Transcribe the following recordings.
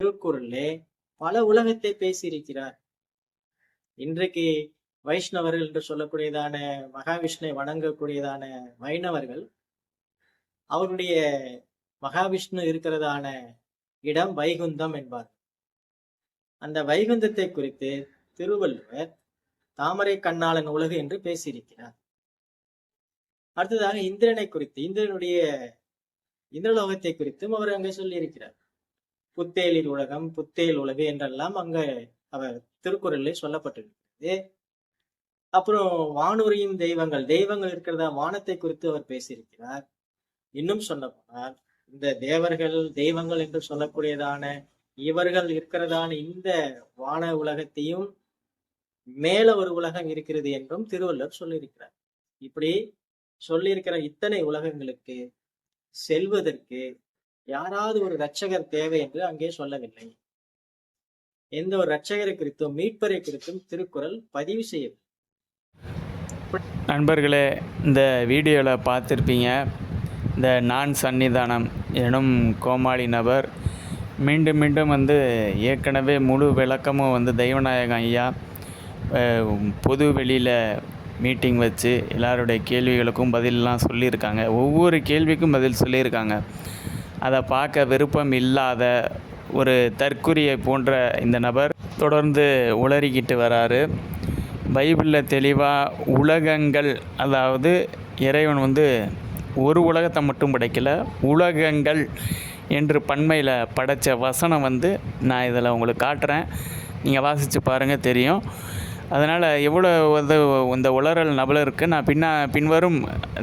திருக்குறளே பல உலகத்தை பேசியிருக்கிறார். இன்றைக்கு வைஷ்ணவர்கள் என்று சொல்லக்கூடியதான மகாவிஷ்ணுவை வணங்கக்கூடியதான வைணவர்கள் அவருடைய மகாவிஷ்ணு இருக்கிறதான இடம் வைகுந்தம் என்பார். அந்த வைகுந்தத்தை குறித்து திருவள்ளுவர் தாமரை கண்ணாளன் உலகு என்று பேசியிருக்கிறார். அடுத்ததாக இந்திரனை குறித்து இந்திரனுடைய இந்திரலோகத்தை குறித்தும் அவர் அங்கே சொல்லியிருக்கிறார். புத்தேலில் உலகம் புத்தேல் உலகு என்றெல்லாம் அங்க அவர் திருக்குறளில் சொல்லப்பட்டிருக்கிறது. அப்புறம் வானுரியும் தெய்வங்கள் தெய்வங்கள் இருக்கிறதா? வானத்தை குறித்து அவர் பேசியிருக்கிறார். இன்னும் சொல்ல போனால் இந்த தேவர்கள் தெய்வங்கள் என்று சொல்லக்கூடியதான இவர்கள் இருக்கிறதான இந்த வான உலகத்தையும் மேல ஒரு உலகம் இருக்கிறது என்றும் திருவள்ளுவர் சொல்லியிருக்கிறார். இப்படி சொல்லியிருக்கிற இத்தனை உலகங்களுக்கு செல்வதற்கு யாராவது ஒரு இரட்சகர் தேவை என்று அங்கே சொல்லவில்லை. எந்த ஒரு இரட்சகரை குறித்தும் மீட்பரை குறித்தும் திருக்குறள் பதிவு செய்யவில்லை. நண்பர்களே இந்த வீடியோவில் பார்த்துருப்பீங்க இந்த நான் சன்னிதானம் எனும் கோமாளி நபர் மீண்டும் மீண்டும் வந்து ஏற்கனவே முழு விளக்கமும் வந்து தெய்வநாயகம் ஐயா பொது வெளியில் மீட்டிங் வச்சு எல்லாருடைய கேள்விகளுக்கும் பதிலெலாம் சொல்லியிருக்காங்க. ஒவ்வொரு கேள்விக்கும் பதில் சொல்லியிருக்காங்க. அதை பார்க்க விருப்பம் இல்லாத ஒரு தற்குறியை போன்ற இந்த நபர் தொடர்ந்து உளறிக்கிட்டு வராரு. பைபிளில் தெளிவாக உலகங்கள் அதாவது இறைவன் வந்து ஒரு உலகத்தை மட்டும் படைக்கல உலகங்கள் என்று பண்மையில் படைத்த வசனம் வந்து நான் இதில் உங்களுக்கு காட்டுறேன். நீங்கள் வாசித்து பாருங்கள் தெரியும். அதனால் எவ்வளோ வந்து இந்த உளறல் நபலருக்கு நான் பின்னா பின்வரும்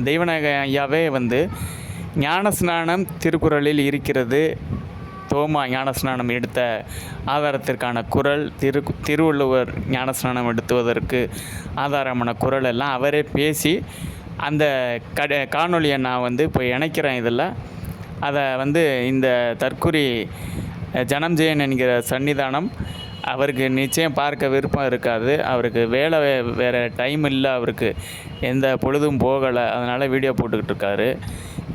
தெய்வநாயக ஐயாவே வந்து ஞானஸ்நானம் திருக்குறளில் இருக்கிறது. தோமா ஞானஸ்நானம் எடுத்த ஆதாரத்திற்கான குரல் திரு திருவள்ளுவர் ஞானஸ்நானம் எடுத்துவதற்கு ஆதாரமான குரல் எல்லாம் அவரே பேசி அந்த கட காணொலியை நான் வந்து இப்போ இணைக்கிறேன் இதில். அதை வந்து இந்த தற்குறி ஜனம் ஜெயன் என்கிற சன்னிதானம் அவருக்கு நிச்சயம் பார்க்க விருப்பம் இருக்காது. அவருக்கு வேலை வேறு டைம் இல்லை அவருக்கு எந்த பொழுதும் போகலை அதனால் வீடியோ போட்டுக்கிட்டு இருக்காரு.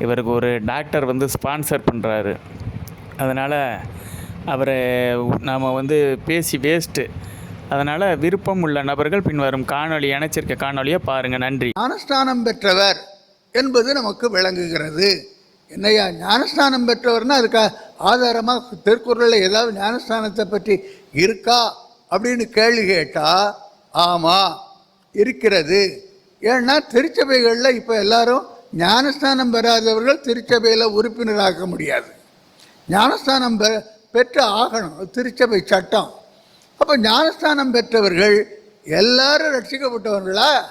இவருக்கு ஒரு டாக்டர் வந்து ஸ்பான்சர் பண்ணுறாரு அதனால் அவரை நாம் வந்து பேசி வேஸ்ட்டு அதனால் விருப்பம் உள்ள நபர்கள் பின்வரும் காணொளி அணைச்சிருக்க காணொலியை பாருங்கள் நன்றி. ஞானஸ்தானம் பெற்றவர் என்பது நமக்கு விளங்குகிறது. என்னையா ஞானஸ்தானம் பெற்றவர்னா அதுக்கு ஆதாரமாக திருக்குறளில் ஏதாவது ஞானஸ்தானத்தை பற்றி இருக்கா அப்படின்னு கேள்வி கேட்டால் ஆமாம் இருக்கிறது. ஏன்னா திருச்சபைகளில் இப்போ எல்லாரும் ஞானஸ்தானம் பெறாதவர்கள் திருச்சபையில் உறுப்பினராக முடியாது. ஞானஸ்தானம் பெ பெற்று ஆகணும். திருச்சபை சட்டம். அப்போ ஞானஸ்தானம் பெற்றவர்கள் எல்லாரும் ரட்சிக்கப்பட்டவர்களா?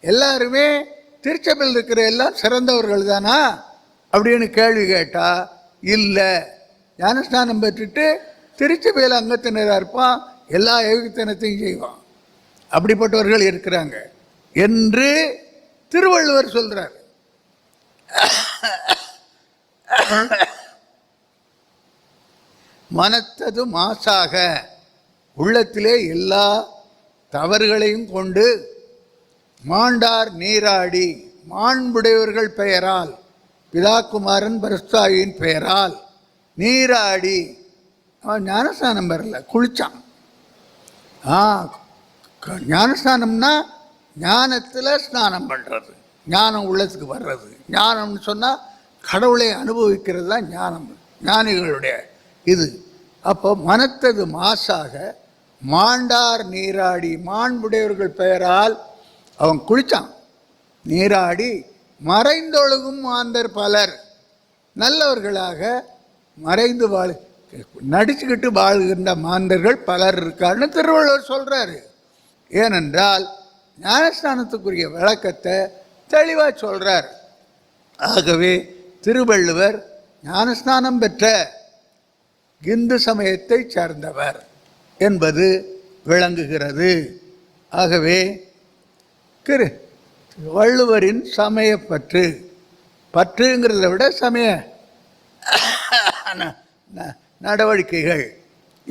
எல்லாருமே திருச்சபையில் இருக்கிற எல்லாம் சிறந்தவர்கள் தானா? அப்படின்னு கேள்வி கேட்டால் இல்லை. ஞானஸ்தானம் பெற்றுட்டு திருச்சபையில் அங்கத்தினராக இருப்பான் எல்லா ஏகத்தனத்தையும் செய்வான். அப்படிப்பட்டவர்கள் இருக்கிறாங்க. என்று திருவள்ளுவர் சொல்கிறார் மனத்தது மாசாக. உள்ளத்திலே எல்லா தவறுகளையும் கொண்டு மாண்டார் நீராடி. மாண்புடையவர்கள் பெயரால் பிதாக்குமாரன் பரஸ்தாயின் பெயரால் நீராடி. அவன் ஞானஸ்தானம் பெறல குளிச்சான். ஆ க- ஞானத்தில் ஸ்நானம் பண்ணுறது ஞானம் உள்ளத்துக்கு வர்றது. ஞானம்னு சொன்னால் கடவுளை அனுபவிக்கிறது தான் ஞானம். ஞானிகளுடைய இது. அப்போ மனத்தது மாசாக மாண்டார் நீராடி. மாண்புடையவர்கள் பெயரால் அவன் குளித்தான் நீராடி மறைந்தொழுகும் மாந்தர் பலர். நல்லவர்களாக மறைந்து வாழ் நடிச்சுக்கிட்டு வாழ்கின்ற மாந்தர்கள் பலர் இருக்காருன்னு திருவள்ளுவர் சொல்கிறாரு ஏனென்றால் ஞானஸ்தானத்துக்குரிய விளக்கத்தை தெளிவாக சொல்கிறார் ஆகவே திருவள்ளுவர் ஞானஸ்நானம் பெற்ற இந்து சமயத்தை சார்ந்தவர் என்பது விளங்குகிறது. ஆகவே திரு வள்ளுவரின் சமயப்பற்று பற்றுங்கிறத விட சமய நடவடிக்கைகள்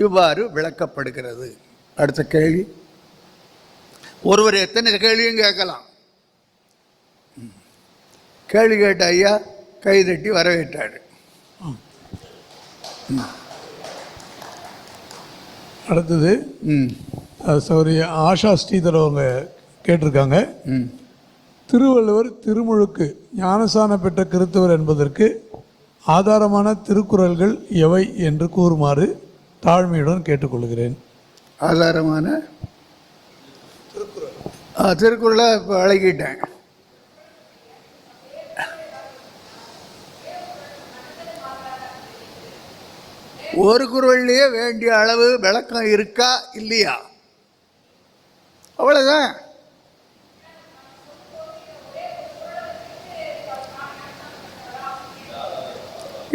இவ்வாறு விளக்கப்படுகிறது. அடுத்த கேள்வி. ஒருவர் எத்தனை கேள்வியும் கேட்கலாம். கேள்வி கேட்ட ஐயா கைதட்டி வரவேற்றாரு. ம். அடுத்தது சௌரி ஆஷா ஸ்ரீதர் அவங்க கேட்டிருக்காங்க. திருவள்ளுவர் திருமுழுக்கு ஞானசானம் பெற்ற கிறித்தவர் என்பதற்கு ஆதாரமான திருக்குறள்கள் எவை என்று கூறுமாறு தாழ்மையுடன் கேட்டுக்கொள்கிறேன். ஆதாரமான? ஆ திருக்குறளை இப்போ அழகிட்டேன். ஒரு குரல்லையே வேண்டிய அளவு விளக்கம் இருக்கா இல்லையா? அவ்வளோதான்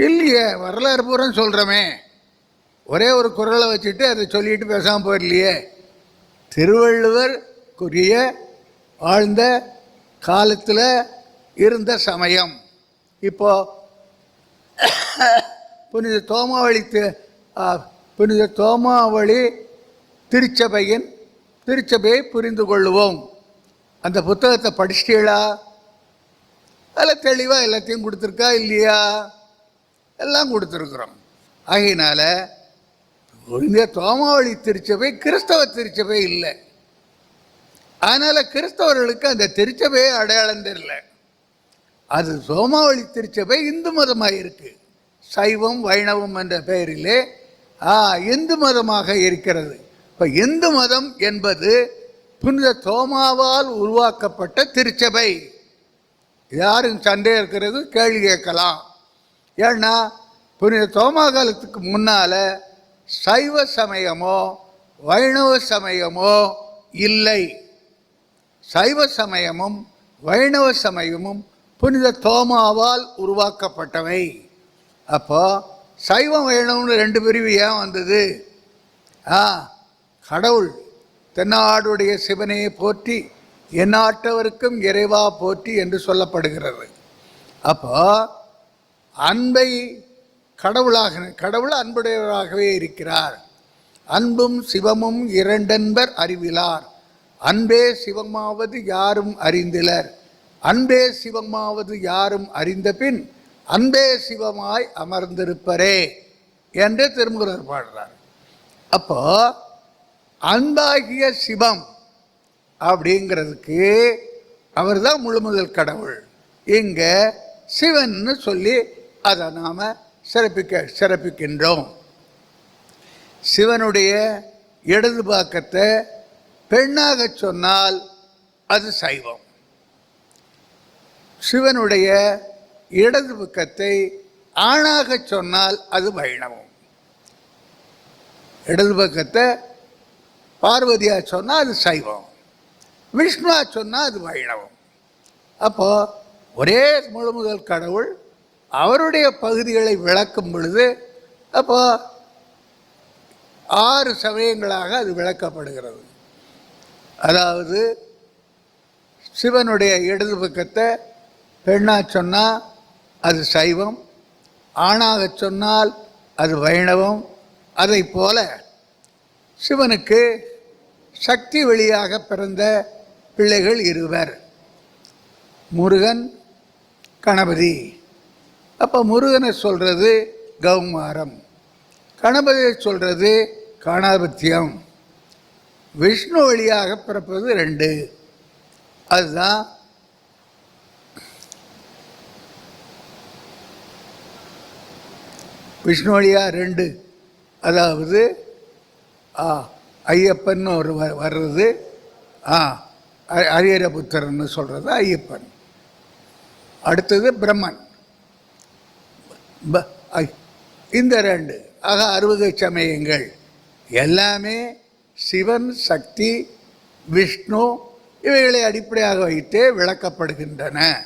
இல்லையே வரலாறு பூரா சொல்கிறோமே ஒரே ஒரு குரலை வச்சுட்டு அதை சொல்லிட்டு பேசாமல் போயிடலையே. திருவள்ளுவர் குரிய வாழ்ந்த காலத்தில் இருந்த சமயம். இப்போ புனித தோமாவளி புனித தோமாவளி திருச்சபையின் திருச்சபையை புரிந்து கொள்ளுவோம். அந்த புத்தகத்தை படிச்சிட்டீங்களா? அதில் தெளிவாக எல்லாத்தையும் கொடுத்துருக்கா இல்லையா? எல்லாம் கொடுத்துருக்குறோம். ஆகையினால இந்த தோமாவளி திருச்சபை கிறிஸ்தவ திருச்சபை இல்லை. அதனால் கிறிஸ்தவர்களுக்கு அந்த திருச்சபையே அடையாளம் தெரியல. அது சோமாவளி திருச்சபை இந்து மதமாக இருக்குது சைவம் வைணவம் என்ற பெயரிலே ஆ இந்து மதமாக இருக்கிறது. இப்போ இந்து மதம் என்பது புனித தோமாவால் உருவாக்கப்பட்ட திருச்சபை. யாரும் சண்டை இருக்கிறது? கேள்வி கேட்கலாம். ஏன்னா புனித தோமா காலத்துக்கு முன்னால் சைவ சமயமோ வைணவ சமயமோ இல்லை. சைவ சமயமும் வைணவ சமயமும் புனித தோமாவால் உருவாக்கப்பட்டவை. அப்போ சைவம் வைணவம்னு ரெண்டு பிரிவு ஏன் வந்தது? ஆ கடவுள் தென்னாடுடைய சிவனையை போற்றி எந்நாட்டவருக்கும் இறைவா போற்றி என்று சொல்லப்படுகிறது. அப்போ அன்பை கடவுளாக கடவுள் அன்புடையவராகவே இருக்கிறார். அன்பும் சிவமும் இரண்டென்பர் அறிவிலார். அன்பே சிவமாவது யாரும் அறிந்திலர். அன்பே சிவமாவது யாரும் அறிந்த பின் அன்பே சிவமாய் அமர்ந்திருப்பரே என்று திருமுருகர் பாடுறார். அப்போ அன்பாகிய சிவம் அப்படிங்கிறதுக்கு அவர் தான் முழுமுதல் கடவுள். இங்கே சிவன்னு சொல்லி அதை நாம் சிறப்பிக்க சிறப்பிக்கின்றோம். சிவனுடைய இடது பாக்கத்தை பெண்ணாக சொன்னால் அது சைவம். சிவனுடைய இடது பக்கத்தை ஆணாக சொன்னால் அது வைணவம். இடது பக்கத்தை பார்வதியாக சொன்னால் அது சைவம். விஷ்ணுவா சொன்னால் அது வைணவம். அப்போ ஒரே முழு முதல் கடவுள் அவருடைய பகுதிகளை விளக்கும் பொழுது அப்போ ஆறு சமயங்களாக அது விளக்கப்படுகிறது. அதாவது சிவனுடைய இடது பக்கத்தை பெண்ணா சொன்னால் அது சைவம். ஆணாக சொன்னால் அது வைணவம். அதை போல சிவனுக்கு சக்தி வெளியாக பிறந்த பிள்ளைகள் இருவர். முருகன் கணபதி. அப்போ முருகனை சொல்கிறது கௌமாரம். கணபதியை சொல்கிறது காணாபத்தியம் விஷ்ணு வழியாக பிறப்பது ரெண்டு. அதுதான் விஷ்ணுவழியாக ரெண்டு. அதாவது ஆ ஐயப்பன் ஒரு வ- வர்றது ஆ அ- சொல்கிறது ஐயப்பன். அடுத்தது பிரம்மன். ப- ஐ- இந்த ரெண்டு. ஆக அறுபது சமயங்கள். எல்லாமே சிவன் சக்தி விஷ்ணு இவைகளை அடிப்படையாக வைத்தே விளக்கப்படுகின்றன.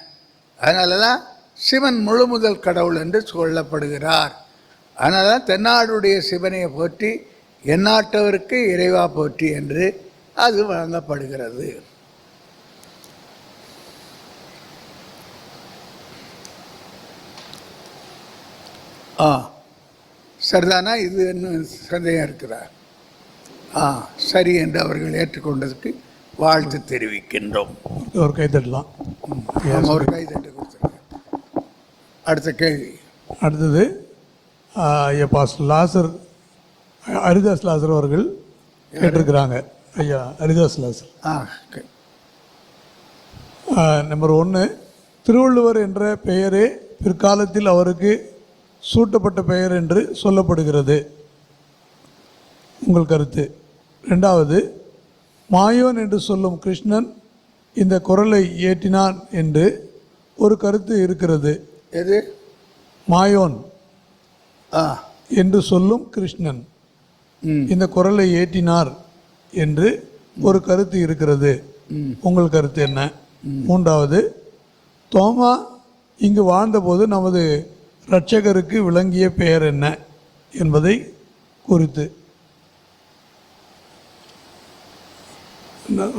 அதனால தான் சிவன் முழு முதல் கடவுள் என்று சொல்லப்படுகிறார். அதனால தான் தென்னாடுடைய சிவனை போற்றி எந்நாட்டவருக்கு இறைவா போற்றி என்று அது வழங்கப்படுகிறது. ஆ சரிதானா? இது இன்னும் சந்தேகம் இருக்குதா ஆ சரி என்று அவர்கள் ஏற்றுக்கொண்டதுக்கு வாழ்த்து தெரிவிக்கின்றோம். ஒரு கை தட்டலாம். ஒரு கை தட்டு கொடுத்துருங்க. அடுத்த கேள்வி. அடுத்தது? பாஸ் லாசர் ஹரிதாஸ் லாசர் அவர்கள் கேட்டிருக்கிறாங்க. ஐயா ஹரிதாஸ் லாசர். நம்பர் ஒன்று திருவள்ளுவர் என்ற பெயரே பிற்காலத்தில் அவருக்கு சூட்டப்பட்ட பெயர் என்று சொல்லப்படுகிறது. உங்கள் கருத்து. ரெண்டாவது மாயோன் என்று சொல்லும் கிருஷ்ணன் இந்த குரலை இயற்றினான் என்று ஒரு கருத்து இருக்கிறது. எது? மாயோன். என்று சொல்லும் கிருஷ்ணன். இந்த குரலை ஏற்றினார் என்று ஒரு கருத்து இருக்கிறது. உங்கள் கருத்து என்ன? மூன்றாவது தோமா இங்கு வாழ்ந்தபோது நமது இரட்சகருக்கு விளங்கிய பெயர் என்ன என்பதை குறித்து.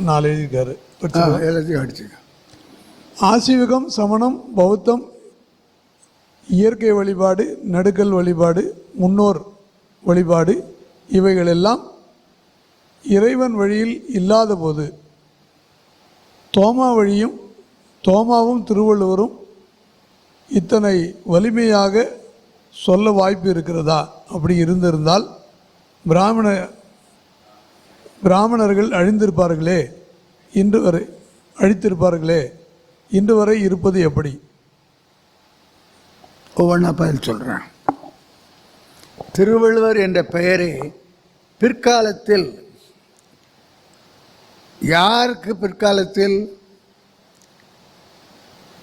நாலு எழுதியிருக்காரு. எல்லாத்தையும் அடிச்சுக்க. ஆசீவகம் சமணம் பௌத்தம் இயற்கை வழிபாடு நடுக்கல் வழிபாடு முன்னோர் வழிபாடு இவைகளெல்லாம் இறைவன் வழியில் இல்லாத போது தோமா வழியும் தோமாவும் திருவள்ளுவரும் இத்தனை வலிமையாக சொல்ல வாய்ப்பு இருக்கிறதா? அப்படி இருந்திருந்தால் பிராமண பிராமணர்கள் அழிந்திருப்பார்களே இன்று வரை அழித்திருப்பார்களே இன்று வரை இருப்பது எப்படி? ஒவ்வொன்றா பதில் சொல்கிறேன் திருவள்ளுவர் என்ற பெயரே பிற்காலத்தில் யாருக்கு பிற்காலத்தில்?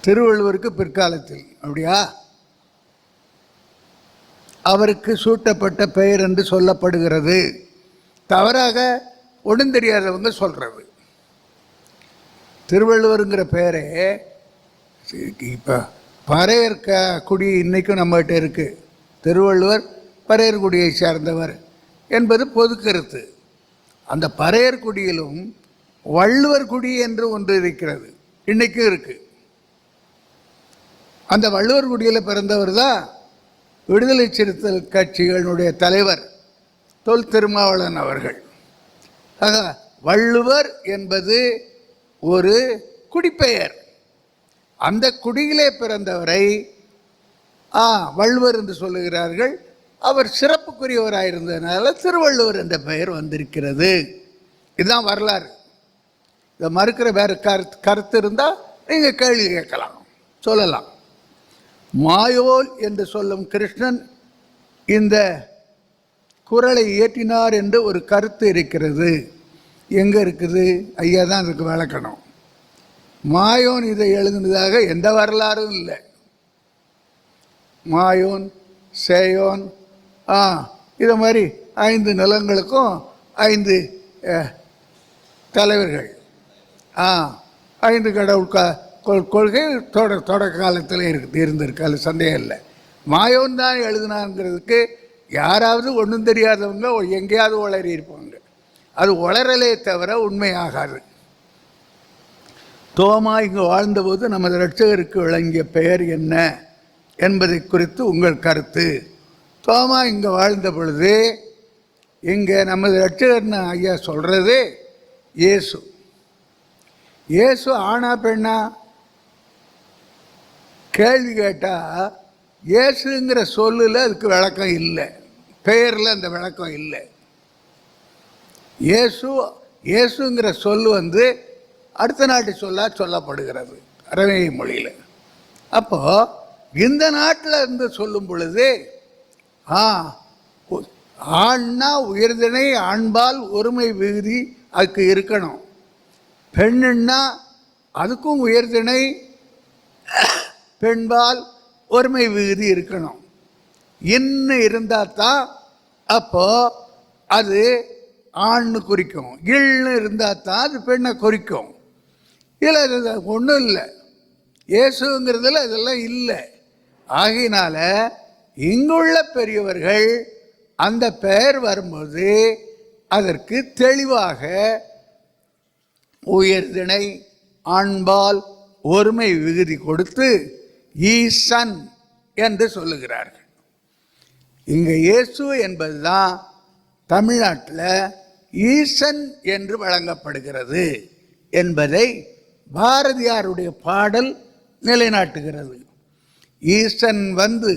திருவள்ளுவருக்கு பிற்காலத்தில். அப்படியா? அவருக்கு சூட்டப்பட்ட பெயர் என்று சொல்லப்படுகிறது. தவறாக ஒன்றும் தெரியாதவங்க சொல்கிறது திருவள்ளுவருங்கிற பெயரே இப்போ பறையர் க குடி இன்றைக்கும் நம்மகிட்ட இருக்குது திருவள்ளுவர் பறையர் சேர்ந்தவர் சார்ந்தவர் என்பது பொது கருத்து. அந்த பறையர்குடியிலும் வள்ளுவர் குடி என்று ஒன்று இருக்கிறது. இன்றைக்கும் இருக்குது அந்த வள்ளுவர் குடியில் பிறந்தவர் தான் விடுதலை சிறுத்தைகள் கட்சிகளுடைய தலைவர் தொல் திருமாவளவன் அவர்கள். ஆக வள்ளுவர் என்பது ஒரு குடிப்பெயர். அந்த குடியிலே பிறந்தவரை ஆ வள்ளுவர் என்று சொல்லுகிறார்கள். அவர் சிறப்புக்குரியவராயிருந்ததுனால திருவள்ளுவர் என்ற பெயர் வந்திருக்கிறது. இதுதான் வரலாறு. இதை மறுக்கிற வேறு கருத்து கருத்து இருந்தால் நீங்கள் கேள்வி கேட்கலாம். சொல்லலாம். மாயோல் என்று சொல்லும் கிருஷ்ணன் இந்த குரலை இயற்றினார் என்று ஒரு கருத்து இருக்கிறது. எங்கே இருக்குது? ஐயா தான் அதுக்கு விளக்கணும். மாயோன் இதை எழுதினதாக எந்த வரலாறும் இல்லை. மாயோன் சேயோன் ஆ இதை மாதிரி ஐந்து நிலங்களுக்கும் ஐந்து தலைவர்கள். ஆ ஐந்து கடவுள் க கொள்- கொள்கை தொட தொடக்க காலத்தில் இருக்கு இருந்திருக்கு அது சந்தேகம் இல்லை. மாயோன் தான் எழுதினாங்கிறதுக்கு யாராவது ஒன்றும் தெரியாதவங்க எங்கேயாவது உளறி இருப்பாங்க அது உளறலே தவிர உண்மையாகாது. தோமா இங்கு வாழ்ந்தபோது நமது இரட்சகருக்கு விளங்கிய பெயர் என்ன என்பதை குறித்து உங்கள் கருத்து. தோமா இங்கே வாழ்ந்த பொழுது இங்கே நமது இரட்சகர்னு ஐயா சொல்கிறது இயேசு. இயேசு ஆணா பெண்ணா? கேள்வி கேட்டால் இயேசுங்கிற சொல்லில் அதுக்கு விளக்கம் இல்லை. பெயரில் அந்த விளக்கம் இல்லை. இயேசு இயேசுங்கிற சொல் வந்து அடுத்த நாட்டு சொல்லா சொல்லப்படுகிறது அரவேய மொழியில். அப்போ இந்த நாட்டில் இருந்து சொல்லும் பொழுது ஆ ஆண்னா உயர்தினை ஆண்பால் ஒருமை விகுதி அதுக்கு இருக்கணும். பெண்ணுன்னா அதுக்கும் உயர்தினை பெண்பால் ஒருமை விகுதி இருக்கணும். இன்னும் இருந்தால் தான் அப்போ அது ஆண்னு குறிக்கும். இல்னு இருந்தால் தான் அது பெண்ணை குறிக்கும். இல்லை ஒன்றும் இல்லை இயேசுங்கிறதுல இதெல்லாம் இல்லை. ஆகையினால இங்குள்ள பெரியவர்கள் அந்த பெயர் வரும்போது அதற்கு தெளிவாக உயர்தினை ஆண்பால் ஒருமை விகுதி கொடுத்து ஈசன் என்று சொல்லுகிறார்கள். இங்கே இயேசு என்பதுதான் தமிழ்நாட்டில் ஈசன் என்று வழங்கப்படுகிறது என்பதை பாரதியாருடைய பாடல் நிலைநாட்டுகிறது. ஈசன் வந்து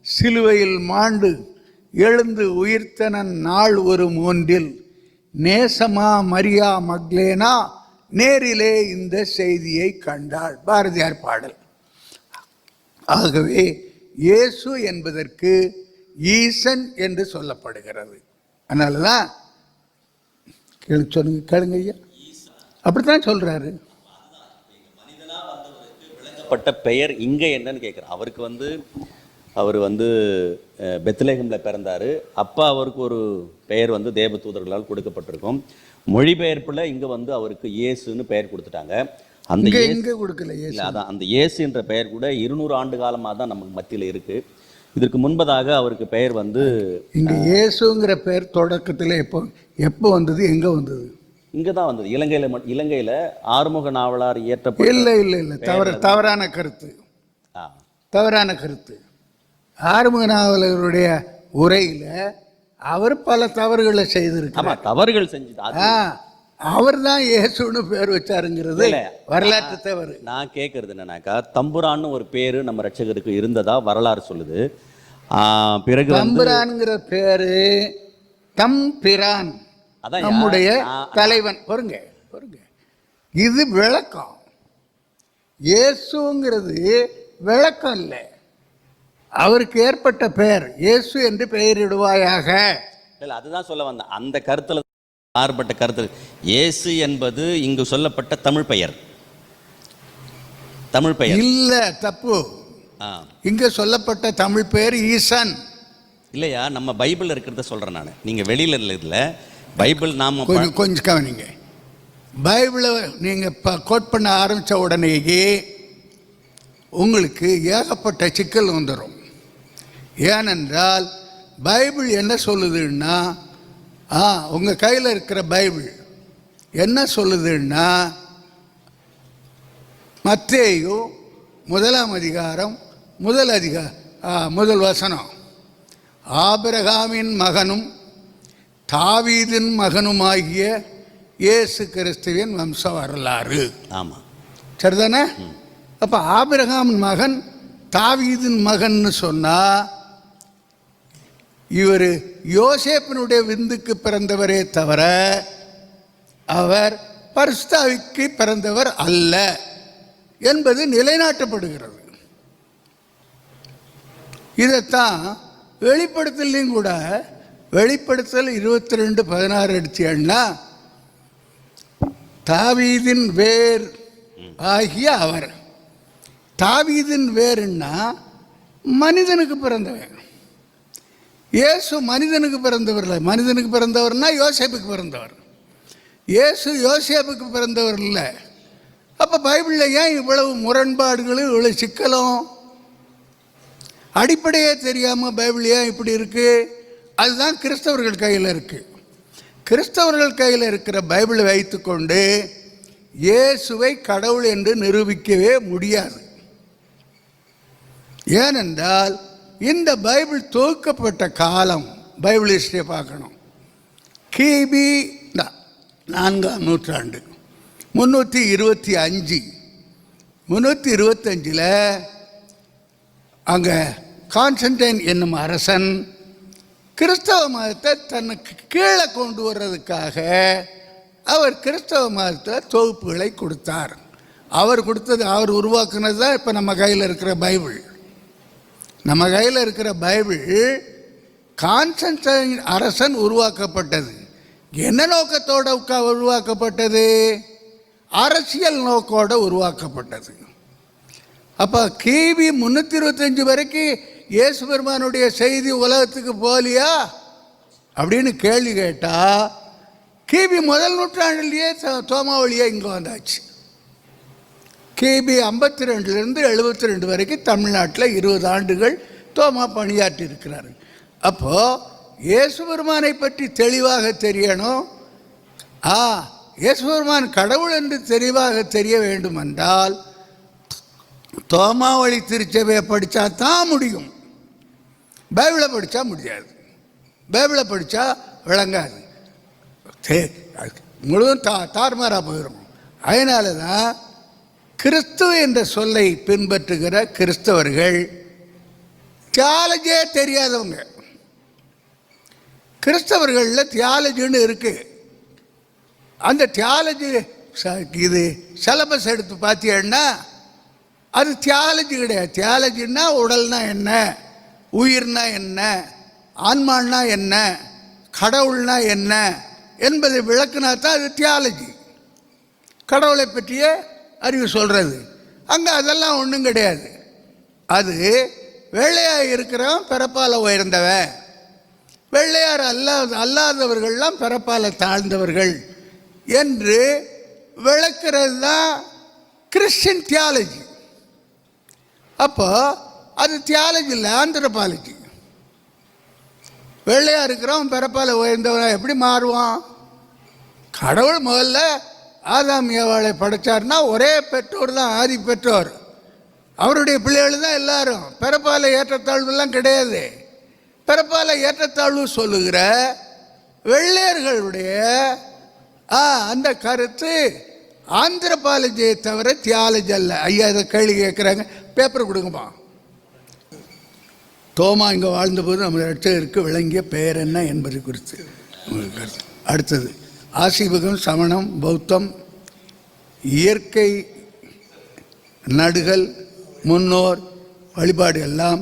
சிலுவையில் மாண்டு எழுந்து உயிர்த்தனன் நாள் ஒரு மூன்றில் நேசமா மரியா மக்லேனா நேரிலே இந்த செய்தியை கண்டாள். பாரதியார் பாடல். ஆகவே இயேசு என்பதற்கு ஈசன் என்று சொல்லப்படுகிறது. அதனால தான் கேளு சொல்லுங்க கேளுங்க ஐயா. அப்படித்தான் சொல்கிறாரு பட்ட பெயர் இங்கே என்னன்னு கேட்குறேன் அவருக்கு வந்து அவர் வந்து பெத்லகேம்ல பிறந்தார். அப்பா அவருக்கு ஒரு பெயர் வந்து தேவ தூதர்களால் கொடுக்கப்பட்டிருக்கும். மொழிபெயர்ப்புல இங்க வந்து அவருக்கு இயேசுன்னு பெயர் கொடுத்துட்டாங்க. அந்த இங்க கொடுக்கல இல்ல அதான் அந்த இயேசு என்ற பெயர் கூட இருநூறு ஆண்டு காலமாக தான் நமக்கு மத்தியில் இருக்கு. இதற்கு முன்பதாக அவருக்கு பெயர் வந்து இங்க இயேசுங்கிற பெயர் தொடக்கத்துல எப்போ எப்போ வந்தது எங்க வந்தது? இங்கே தான் வந்தது. இலங்கையில இலங்கையில ஆறுமுக நாவலார் இயற்றப்பட்ட இல்ல இல்ல இல்ல. தவறு தவறான கருத்து. தவறான கருத்து. ஆறுமுக நாவலருடைய உரையில அவர் பல தவறுகளை ஆமா செய்திருக்கிறார் தவறுகள் செஞ்சு அவர் தான் இயேசுன்னு பேர் வச்சாருங்கிறது. வரலாற்று தவறு. நான் கேட்கறது என்னன்னாக்கா தம்புரான்னு ஒரு பேரு நம்ம ரட்சகருக்கு இருந்ததா வரலாறு சொல்லுது. பிறகு தம்புரான்ங்கிற பேரு தம்பிரான். நம்முடைய தலைவன். பொறுங்க பொறுங்க. இது விளக்கம். இயேசுங்கிறது விளக்கம் இல்லை. அவருக்கு ஏற்பட்ட பெயர் இயேசு என்று பெயரிடுவாயாக. இல்ல அதுதான் சொல்ல வந்தேன். அந்த கருத்துல மாறுபட்ட கருத்து. இயேசு என்பது இங்கு சொல்லப்பட்ட தமிழ் பெயர். தமிழ் பெயர். இல்ல தப்பு. இங்க சொல்லப்பட்ட தமிழ் பெயர் ஈசன். இல்லையா நம்ம பைபிள்ல இருக்கிறத சொல்றேன் நான். நீங்க வெளியில இல்ல பைபிள் நாம கொஞ்சம் கொஞ்சம் கவனிங்க. பைபிளை நீங்கள் இப்போ கோட் பண்ண ஆரம்பித்த உடனேயே உங்களுக்கு ஏகப்பட்ட சிக்கல் வந்துடும் ஏனென்றால் பைபிள் என்ன சொல்லுதுன்னா ஆ உங்கள் கையில் இருக்கிற பைபிள். என்ன சொல்லுதுன்னா மத்தேயு முதலாம் அதிகாரம் முதல் அதிகா ஆ, முதல் வசனம். ஆபிரகாமின் மகனும் தாவீதின் மகனுமாகிய இயேசு கிறிஸ்துவின் வம்ச வரலாறு. ஆமா. சரிதானே? அப்போ ஆபிரகாமின் மகன் தாவீதின் மகன்னு சொன்னா இவர் யோசேப்பினுடைய விந்துக்கு பிறந்தவரே தவிர அவர் பரிஸ்தாவிக்கு பிறந்தவர் அல்ல என்பது நிலைநாட்டப்படுகிறது. இதைத்தான் வெளிப்படுத்தலையும் கூட வெளிப்படுத்தல் இருபத்தி ரெண்டு பதினாறு அடிச்சேன்னா தாவீதின் வேர் ஆகிய அவர். தாவீதின் வேர்னா மனிதனுக்கு பிறந்தவர். இயேசு மனிதனுக்கு பிறந்தவர் இல்லை மனிதனுக்கு பிறந்தவர்னா யோசேப்புக்கு பிறந்தவர். இயேசு யோசேப்புக்கு பிறந்தவர் இல்லை அப்போ பைபிளில் ஏன் இவ்வளவு முரண்பாடுகளும் இவ்வளவு சிக்கலும்? அடிப்படையே தெரியாமல் பைபிள் ஏன் இப்படி இருக்குது அதுதான் கிறிஸ்தவர்கள் கையில் இருக்குது கிறிஸ்தவர்கள் கையில் இருக்கிற பைபிளை வைத்துக்கொண்டு இயேசுவை கடவுள் என்று நிரூபிக்கவே முடியாது. ஏனென்றால் இந்த பைபிள் தொகுக்கப்பட்ட காலம் பைபிள் ஹிஸ்டரியை பார்க்கணும். கிபி நான்காம் நூற்றாண்டு முந்நூற்றி இருபத்தி அஞ்சு முந்நூற்றி இருபத்தஞ்சில் அங்கே கான்ஸ்டன்டைன் என்னும் அரசன் கிறிஸ்தவ மதத்தை தனக்கு கீழே கொண்டு வர்றதுக்காக அவர் கிறிஸ்தவ மதத்தில் தொகுப்புகளை கொடுத்தார். அவர் கொடுத்தது அவர் உருவாக்குனது தான் இப்போ நம்ம கையில் இருக்கிற பைபிள். நம்ம கையில் இருக்கிற பைபிள் கான்ஸ்டன்டைன் அரசன் உருவாக்கப்பட்டது. என்ன நோக்கத்தோட உருவாக்கப்பட்டது? அரசியல் நோக்கோடு உருவாக்கப்பட்டது. அப்போ கிபி முந்நூற்றி இருபத்தஞ்சு வரைக்கும் இயேசு பெருமானுடைய செய்தி உலகத்துக்கு போலியா அப்படின்னு கேள்வி கேட்டால் கிபி முதல் நூற்றாண்டுலேயே தோ- தோமாவளியே இங்கே வந்தாச்சு. கிபி ஐம்பத்தி ரெண்டுலேருந்து எழுபத்தி ரெண்டு வரைக்கும் தமிழ்நாட்டில் இருபது ஆண்டுகள் தோமா பணியாற்றி இருக்கிறாரு அப்போது இயேசு பெருமானை பற்றி தெளிவாக தெரியணும். ஆ இயேசு பெருமான் கடவுள் என்று தெளிவாக தெரிய வேண்டுமென்றால் தோமாவளி திருச்சபையை படித்தா தான் முடியும். பைபிளை படித்தா முடியாது. பைபிளை படித்தா விளங்காது. முழுவதும் தா தாறுமாறாக போயிடும் அதனால தான் கிறிஸ்துவ என்ற சொல்லை பின்பற்றுகிற கிறிஸ்தவர்கள் தியாலஜியே தெரியாதவங்க. கிறிஸ்தவர்களில் தியாலஜின்னு இருக்கு. அந்த தியாலஜி இது சிலபஸ் எடுத்து பார்த்தீங்கன்னா அது தியாலஜி கிடையாது. தியாலஜின்னா உடல்னா என்ன? உயிர்னா என்ன? ஆன்மான்னா என்ன? கடவுள்னா என்ன? என்பதை விளக்குனா தான் அது தியாலஜி கடவுளை பற்றிய அறிவு சொல்கிறது அங்கே அதெல்லாம் ஒன்றும் கிடையாது. அது வெள்ளையாக இருக்கிறவன் பிறப்பால் உயர்ந்தவன். வெள்ளையார் அல்லாத அல்லாதவர்கள்லாம் பிறப்பால் தாழ்ந்தவர்கள் என்று விளக்குறது தான் கிறிஸ்டின் தியாலஜி அப்போ அது தியாலஜி இல்லை ஆந்திரபாலஜி வெள்ளையாக இருக்கிறவன் பிறப்பால் உயர்ந்தவனாக எப்படி மாறுவான்? கடவுள் முதல்ல ஆதாம் ஏவாளை ஒரே பெற்றோர் தான் ஆதி பெற்றோர். அவருடைய பிள்ளைகள் தான் எல்லாரும். பிறப்பால் ஏற்றத்தாழ்வுலாம் கிடையாது. பிறப்பால் ஏற்றத்தாழ்வு சொல்லுகிற வெள்ளையர்களுடைய ஆ அந்த கருத்து ஆந்திரபாலஜியை தவிர தியாலஜி அல்ல. ஐயா இதை கேள்வி கேட்குறாங்க. பேப்பர் கொடுங்கம்மா. தோமா இங்கே வாழ்ந்தபோது நம்ம ரட்சகருக்கு விளங்கிய பெயர் என்ன என்பது குறித்து. அடுத்தது ஆசீபகம் சமணம் பௌத்தம் இயற்கை நடுகள் முன்னோர் வழிபாடு எல்லாம்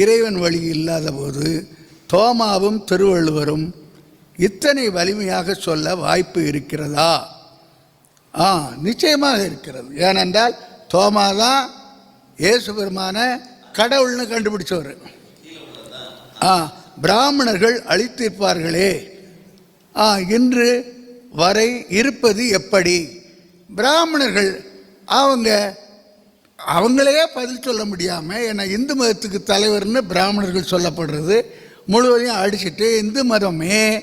இறைவன் வழி இல்லாத போது தோமாவும் திருவள்ளுவரும் இத்தனை வலிமையாக சொல்ல வாய்ப்பு இருக்கிறதா? ஆ நிச்சயமாக இருக்கிறது. ஏனென்றால் தோமா தான் இயேசு பெருமான கடவுள்னு கண்டுபிடிச்சவர். பிராமணர்கள் அழித்திருப்பார்களே. ஆ இன்று வரை இருப்பது எப்படி? பிராமணர்கள் அவங்க அவங்களையே பதில் சொல்ல முடியாமல் ஏன்னா இந்து மதத்துக்கு தலைவர்னு பிராமணர்கள் சொல்லப்படுறது முழுவதையும் அடிச்சுட்டு இந்து மதமே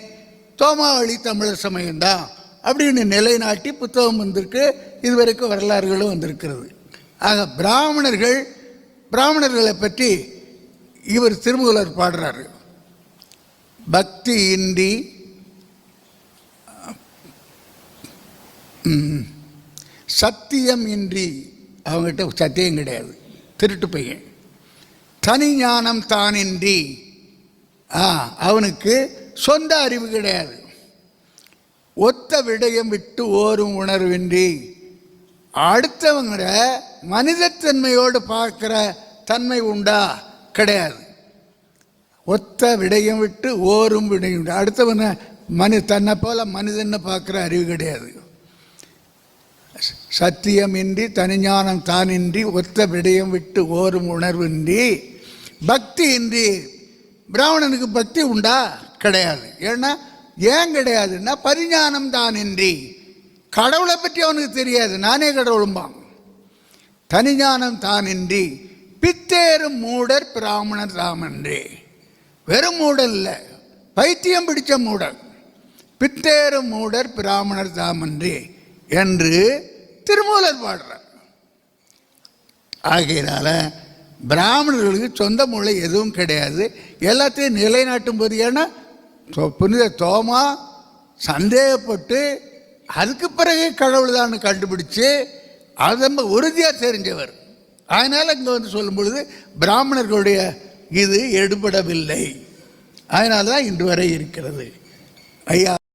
தோமாவளி தமிழர் சமயம்தான் அப்படின்னு நிலைநாட்டி புத்தகம் வந்திருக்கு. இதுவரைக்கும் வரலாறுகளும் வந்திருக்கிறது. ஆக பிராமணர்கள் பிராமணர்களை பற்றி இவர் திருமூலர் பாடுறாரு. பக்தி இன்றி ம், சத்தியம் இன்றி அவங்ககிட்ட சத்தியம் கிடையாது. திருட்டு பையன். தனி ஞானம் தானின்றி ஆ அவனுக்கு சொந்த அறிவு கிடையாது. ஒத்த விடயம் விட்டு ஓரும் உணர்வின்றி அடுத்தவங்கிற மனிதத்தன்மையோடு பார்க்குற தன்மை உண்டா? கிடையாது. ஒத்த விடயம் விட்டு ஓரும் விடையும் விட்டு. அடுத்தவனை மனு தன்னை போல மனிதன்னு பார்க்குற அறிவு கிடையாது. சத்தியமின்றி தனிஞானம் தானின்றி ஒத்த விடயம் விட்டு ஓரும் உணர்வின்றி பக்தி இன்றி பிராமணனுக்கு பக்தி உண்டா? கிடையாது. ஏன்னா ஏன் கிடையாதுன்னா பரிஞானம் தானின்றி. கடவுளை பற்றி அவனுக்கு தெரியாது. நானே கடவுளும்பான். தனிஞானம் தானின்றி பித்தேறும் மூடர் பிராமணர் ராமன்றே வெறும் மூடல் இல்லை பைத்தியம் பிடித்த மூடர் பித்தேறும் மூடர் பிராமணர் தாமன்றே என்று திருமூலர் பாடுறார். ஆகையினால பிராமணர்களுக்கு சொந்த மொழி எதுவும் கிடையாது. எல்லாத்தையும் நிலைநாட்டும் போது ஏன்னா புனித தோமா சந்தேகப்பட்டு அதுக்கு பிறகு கடவுள் தான் கண்டுபிடிச்சு அதை ரொம்ப உறுதியாக தெரிஞ்சவர். அதனால் இங்கே வந்து சொல்லும் பொழுது பிராமணர்களுடைய இது எடுபடவில்லை. அதனால தான் இன்று வரை இருக்கிறது. ஐயா